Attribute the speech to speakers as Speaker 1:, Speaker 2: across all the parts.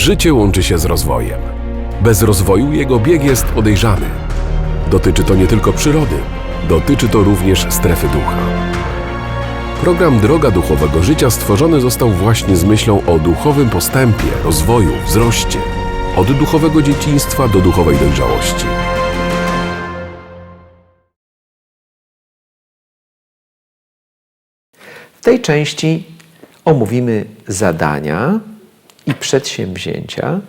Speaker 1: Życie łączy się z rozwojem. Bez rozwoju jego bieg jest podejrzany. Dotyczy to nie tylko przyrody, dotyczy to również strefy ducha. Program Droga Duchowego Życia stworzony został właśnie z myślą o duchowym postępie, rozwoju, wzroście, od duchowego dzieciństwa do duchowej dojrzałości.
Speaker 2: W tej części omówimy zadania i przedsięwzięcia,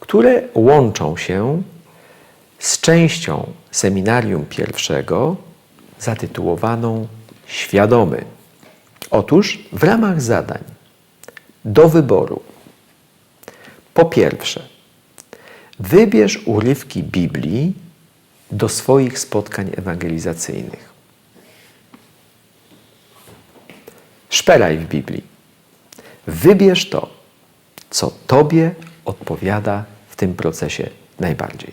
Speaker 2: które łączą się z częścią seminarium pierwszego zatytułowaną Świadomy. Otóż w ramach zadań do wyboru po pierwsze wybierz urywki Biblii do swoich spotkań ewangelizacyjnych. Szperaj w Biblii. Wybierz to, co Tobie odpowiada w tym procesie najbardziej.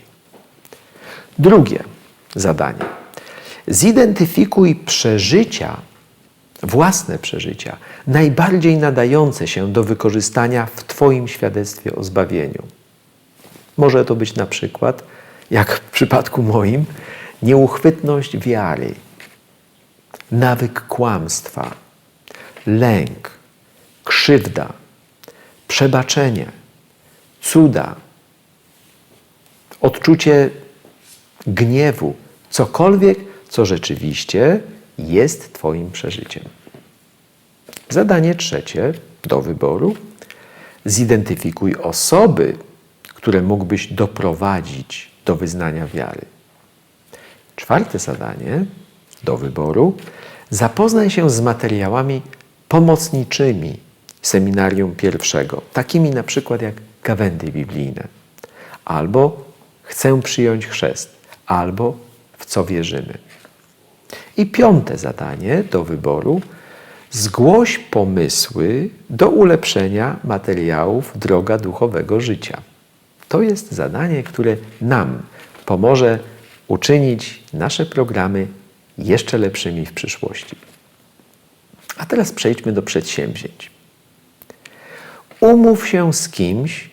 Speaker 2: Drugie zadanie. Zidentyfikuj przeżycia, własne przeżycia, najbardziej nadające się do wykorzystania w Twoim świadectwie o zbawieniu. Może to być na przykład, jak w przypadku moim, nieuchwytność wiary, nawyk kłamstwa, lęk, krzywda, przebaczenie, cuda, odczucie gniewu, cokolwiek, co rzeczywiście jest Twoim przeżyciem. Zadanie trzecie do wyboru. Zidentyfikuj osoby, które mógłbyś doprowadzić do wyznania wiary. Czwarte zadanie do wyboru. Zapoznaj się z materiałami pomocniczymi seminarium pierwszego, takimi na przykład jak gawędy biblijne, albo chcę przyjąć chrzest, albo w co wierzymy. I piąte zadanie do wyboru. Zgłoś pomysły do ulepszenia materiałów droga duchowego życia. To jest zadanie, które nam pomoże uczynić nasze programy jeszcze lepszymi w przyszłości. A teraz przejdźmy do przedsięwzięć. Umów się z kimś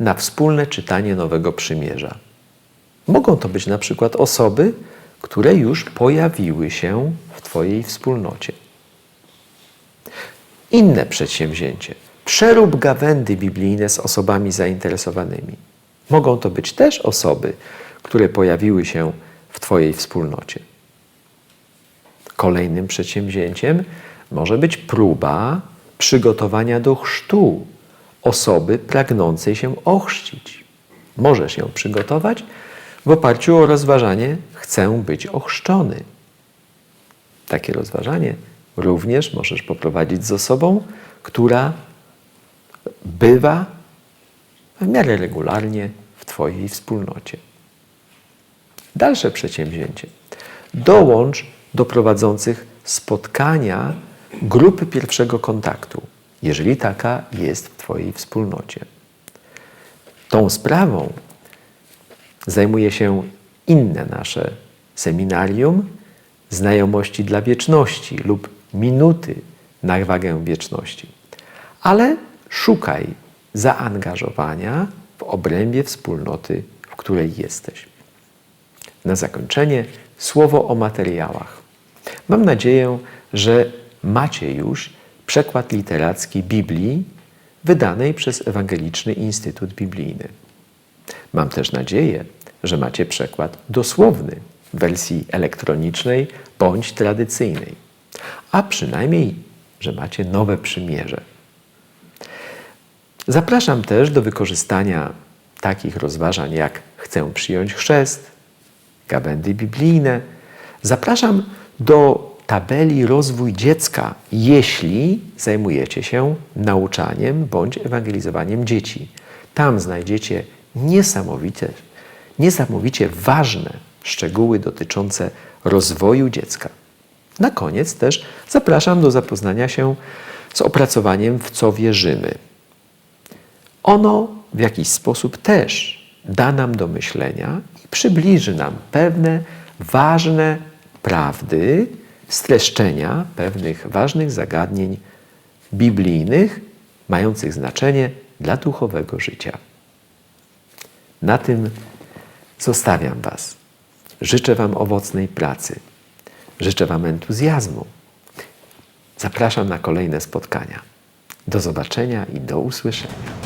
Speaker 2: na wspólne czytanie Nowego Przymierza. Mogą to być na przykład osoby, które już pojawiły się w Twojej wspólnocie. Inne przedsięwzięcie. Przerób gawędy biblijne z osobami zainteresowanymi. Mogą to być też osoby, które pojawiły się w Twojej wspólnocie. Kolejnym przedsięwzięciem może być próba przygotowania do chrztu osoby pragnącej się ochrzcić. Możesz ją przygotować w oparciu o rozważanie chcę być ochrzczony. Takie rozważanie również możesz poprowadzić z osobą, która bywa w miarę regularnie w Twojej wspólnocie. Dalsze przedsięwzięcie. Dołącz do prowadzących spotkania grupy pierwszego kontaktu, jeżeli taka jest w Twojej wspólnocie. Tą sprawą zajmuje się inne nasze seminarium znajomości dla wieczności lub minuty na wagę wieczności. Ale szukaj zaangażowania w obrębie wspólnoty, w której jesteś. Na zakończenie słowo o materiałach. Mam nadzieję, że macie już przekład literacki Biblii wydanej przez Ewangeliczny Instytut Biblijny. Mam też nadzieję, że macie przekład dosłowny w wersji elektronicznej bądź tradycyjnej, a przynajmniej, że macie nowe przymierze. Zapraszam też do wykorzystania takich rozważań jak chcę przyjąć chrzest, gawędy biblijne. Zapraszam do tabeli rozwój dziecka, jeśli zajmujecie się nauczaniem bądź ewangelizowaniem dzieci. Tam znajdziecie niesamowite, niesamowicie ważne szczegóły dotyczące rozwoju dziecka. Na koniec też zapraszam do zapoznania się z opracowaniem W co wierzymy. Ono w jakiś sposób też da nam do myślenia i przybliży nam pewne ważne prawdy, streszczenia pewnych ważnych zagadnień biblijnych, mających znaczenie dla duchowego życia. Na tym zostawiam Was. Życzę Wam owocnej pracy. Życzę Wam entuzjazmu. Zapraszam na kolejne spotkania. Do zobaczenia i do usłyszenia.